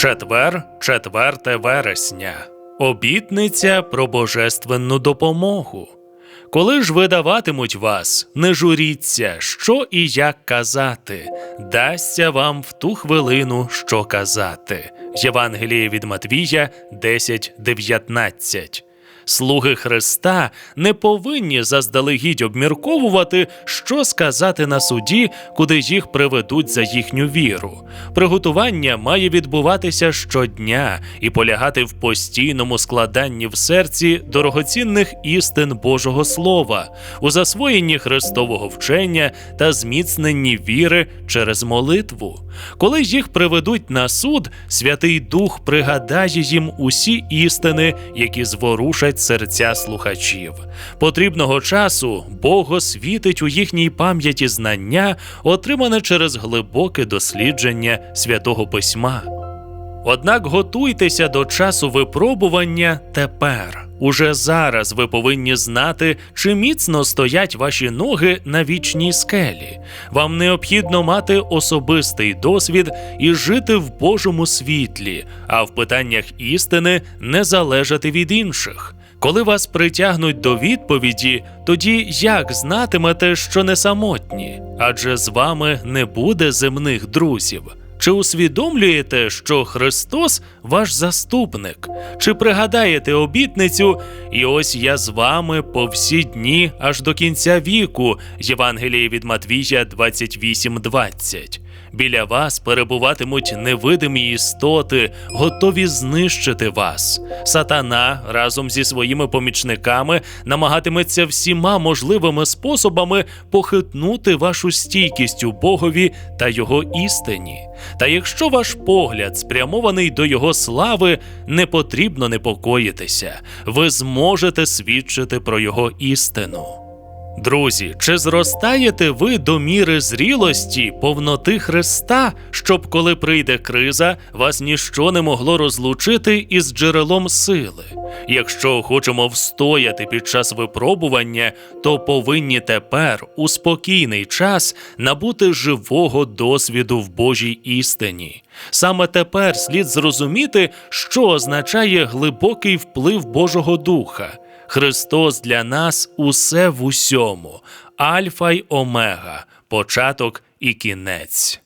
Четвер, 4 вересня. Обітниця про божественну допомогу. Коли ж видаватимуть вас, не журіться, що і як казати, дасться вам в ту хвилину, що казати. Євангеліє від Матвія 10.19. Слуги Христа не повинні заздалегідь обмірковувати, що сказати на суді, куди їх приведуть за їхню віру. Приготування має відбуватися щодня і полягати в постійному складанні в серці дорогоцінних істин Божого Слова, у засвоєнні Христового вчення та зміцненні віри через молитву. Коли їх приведуть на суд, Святий Дух пригадає їм усі істини, які зворушать серця слухачів. Потрібного часу Бог освітить у їхній пам'яті знання, отримане через глибоке дослідження святого письма. Однак готуйтеся до часу випробування тепер. Уже зараз ви повинні знати, чи міцно стоять ваші ноги на вічній скелі. Вам необхідно мати особистий досвід і жити в Божому світлі, а в питаннях істини не залежати від інших. Коли вас притягнуть до відповіді, тоді як знатимете, що не самотні? Адже з вами не буде земних друзів. Чи усвідомлюєте, що Христос ваш заступник? Чи пригадаєте обітницю, і ось я з вами по всі дні аж до кінця віку? Євангеліє від Матвія 28.20. Біля вас перебуватимуть невидимі істоти, готові знищити вас. Сатана разом зі своїми помічниками намагатиметься всіма можливими способами похитнути вашу стійкість у Богові та його істині. Та якщо ваш погляд спрямований до його слави, не потрібно непокоїтися, ви зможете свідчити про його істину. Друзі, чи зростаєте ви до міри зрілості, повноти Христа, щоб коли прийде криза, вас ніщо не могло розлучити із джерелом сили? Якщо хочемо встояти під час випробування, то повинні тепер, у спокійний час, набути живого досвіду в Божій істині. Саме тепер слід зрозуміти, що означає глибокий вплив Божого Духа. Христос для нас усе в усьому, альфа й омега, початок і кінець.